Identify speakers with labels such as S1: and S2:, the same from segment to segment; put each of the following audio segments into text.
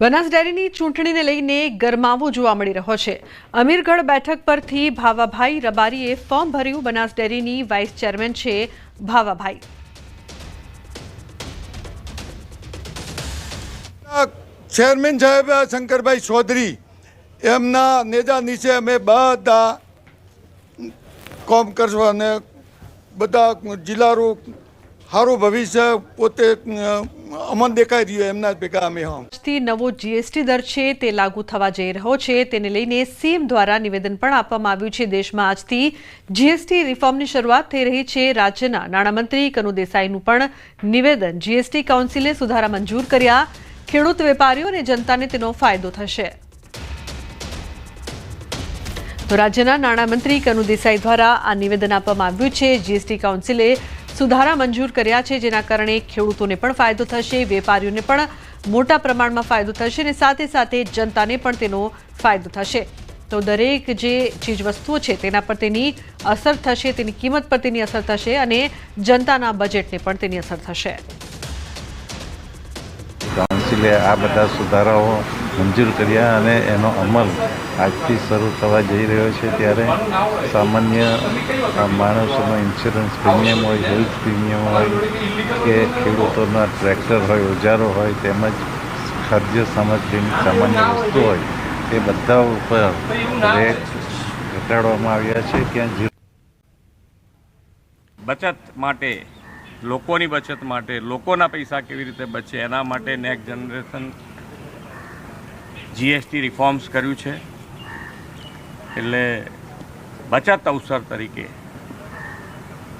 S1: બનાસ ડેરીની ચૂંટણીને લઈને ગરમાવો જોવા મળી રહ્યો છે. અમીરગઢ બેઠક પરથી ભાવાભાઈ રબારીએ ફોર્મ ભર્યું. બનાસ ડેરીની વાઇસ ચેરમેન છે ભાવાભાઈ.
S2: ચેરમેન સાહેબ શંકરભાઈ ચૌધરી, એમના નેજા નીચે અમે બધા કોમ કરશું અને બધા જિલ્લાનું સારું ભવિષ્ય પોતે અમન દેખાઈ રહ્યો એમના ભેગા અમે
S1: આજથી નવો જીએસટી દર છે તે લાગુ થવા જઈ રહ્યો છે. તેને લઈને સીએમ દ્વારા નિવેદન પણ આપવામાં આવ્યું છે. દેશમાં આજથી જીએસટી રિફોર્મની શરૂઆત થઈ રહી છે. રાજ્યના નાણામંત્રી કનુ દેસાઈનું પણ નિવેદન. જીએસટી કાઉન્સિલે સુધારા મંજૂર કર્યા. ખેડૂત વેપારીઓ અને જનતાને તેનો ફાયદો થશે. તો રાજ્યના નાણામંત્રી કનુ દેસાઈ દ્વારા આ નિવેદન આપવામાં આવ્યું છે. જીએસટી કાઉન્સિલે સુધારા મંજૂર કર્યા છે, જેના કારણે ખેડૂતોને પણ ફાયદો થશે, વેપારીઓને પણ મોટા પ્રમાણમાં ફાયદો થશે અને સાથે સાથે જનતાને પણ તેનો ફાયદો થશે. તો દરેક જે ચીજ વસ્તુઓ છે, તેના પર તેની અસર થશે, તેની કિંમત પર તેની અસર થશે અને જનતાના બજેટને પણ તેની અસર થશે.
S3: કાઉન્સિલે આ બધા સુધારાઓ મંજૂર કર્યા અને એનો અમલ આજથી શરૂ થવા જઈ રહ્યો છે ત્યારે સામાન્ય માણસોનો ઇન્સ્યોરન્સ પ્રીમિયમ હોય હેલ્થ પ્રીમિયમ હોય કે ખેડૂતોના ટ્રેક્ટર હોય, ઓજારો હોય, તેમજ ખાદ્ય સામગ્રીની સામાન્ય વસ્તુ હોય તે બધા ઉપર રેટ ઘટાડવામાં આવ્યા છે ત્યાં
S4: બચત માટે, લોકોની બચત માટે, લોકોના પૈસા કેવી રીતે બચે, એના માટે નેક્સ્ટ જનરેશન જીએસટી રિફોર્મ્સ કર્યું છે. એટલે બચત અવસર તરીકે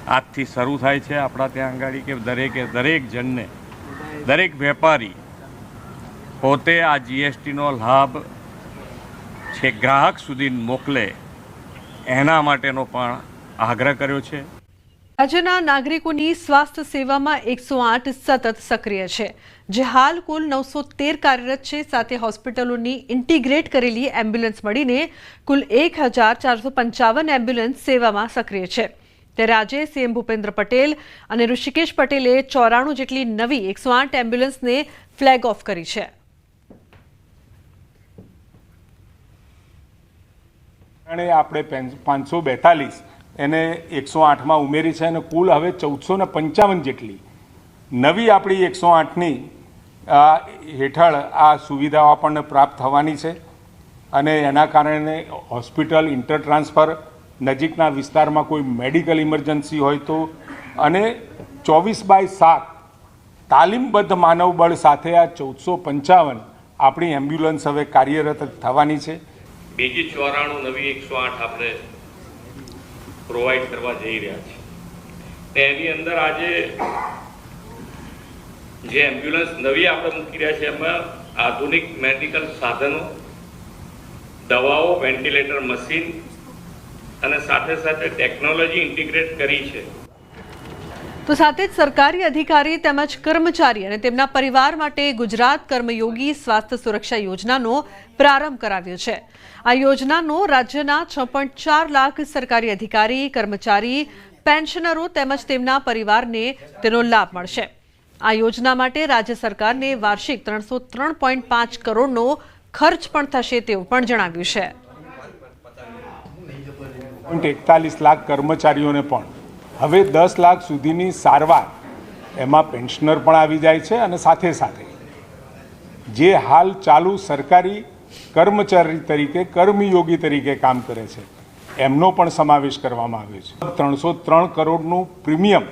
S4: આજથી શરૂ થાય છે આપણા ત્યાં આગળ કે દરેકે, દરેક જણને, દરેક વેપારી પોતે આ જીએસટીનો લાભ છે, ગ્રાહક સુધી મોકલે એના માટેનો પણ આગ્રહ કર્યો છે.
S1: રાજ્યના નાગરિકોની સ્વાસ્થ્ય સેવામાં એકસો આઠ સતત સક્રિય છે, જે હાલ કુલ નવસો તેર કાર્યરત છે. સાથે હોસ્પિટલોની ઇન્ટિગ્રેટ કરેલી એમ્બ્યુલન્સ મળીને કુલ એક હજાર ચારસો પંચાવન એમ્બ્યુલન્સ સેવામાં સક્રિય છે. ત્યારે આજે સીએમ ભૂપેન્દ્ર પટેલ અને ઋષિકેશ પટેલે ચોરાણું જેટલી નવી એકસો આઠ એમ્બ્યુલન્સને ફ્લેગ ઓફ કરી છે.
S5: આપણે પાંચસો બેતાલીસ એને એકસો આઠમાં ઉમેરી છે અને કુલ હવે ચૌદસો ને પંચાવન જેટલી. નવી આપણી એકસો આઠની હેઠળ આ સુવિધાઓ આપણને પ્રાપ્ત થવાની છે અને એના કારણે હોસ્પિટલ ઇન્ટર ટ્રાન્સફર નજીકના વિસ્તારમાં કોઈ મેડિકલ ઇમરજન્સી હોય તો અને ચોવીસ બાય સાત તાલીમબદ્ધ માનવબળ સાથે આ ચૌદસો પંચાવન આપણી એમ્બ્યુલન્સ હવે કાર્યરત થવાની છે.
S4: બીજી ચોરાણું નવી એકસો આઠ આપણે પ્રોવાઈડ કરવા જઈ રહ્યા છે. એની અંદર આજે જે એમ્બ્યુલન્સ નવી આપણે મૂકી રહ્યા છે, એમાં આધુનિક મેડિકલ સાધનો, દવાઓ, વેન્ટિલેટર મશીન અને સાથે સાથે ટેકનોલોજી ઇન્ટિગ્રેટ કરી છે.
S1: તો સાથે જ સરકારી અધિકારી તેમજ કર્મચારી અને તેમના પરિવાર માટે ગુજરાત કર્મયોગી સ્વાસ્થ્ય સુરક્ષા યોજનાનો પ્રારંભ કરાવ્યો છે. આ યોજનાનો રાજ્યના છ ચાર લાખ સરકારી અધિકારી, કર્મચારી, પેન્શનરો તેમજ તેમના પરિવારને તેનો લાભ મળશે. આ યોજના માટે રાજ્ય સરકારને વાર્ષિક ત્રણસો ત્રણ પોઈન્ટ પાંચ કરોડનો ખર્ચ પણ થશે તેવું પણ જણાવ્યું છે.
S5: એકતાલીસ લાખ કર્મચારીઓને પણ હવે દસ લાખ સુધીની સારવાર એમાં પેન્શનર પણ આવી જાય છે અને સાથે સાથે જે હાલ ચાલુ સરકારી કર્મચારી તરીકે, કર્મયોગી તરીકે કામ કરે છે, એમનો પણ સમાવેશ કરવામાં આવ્યો છે. ત્રણસો ત્રણ કરોડનું પ્રીમિયમ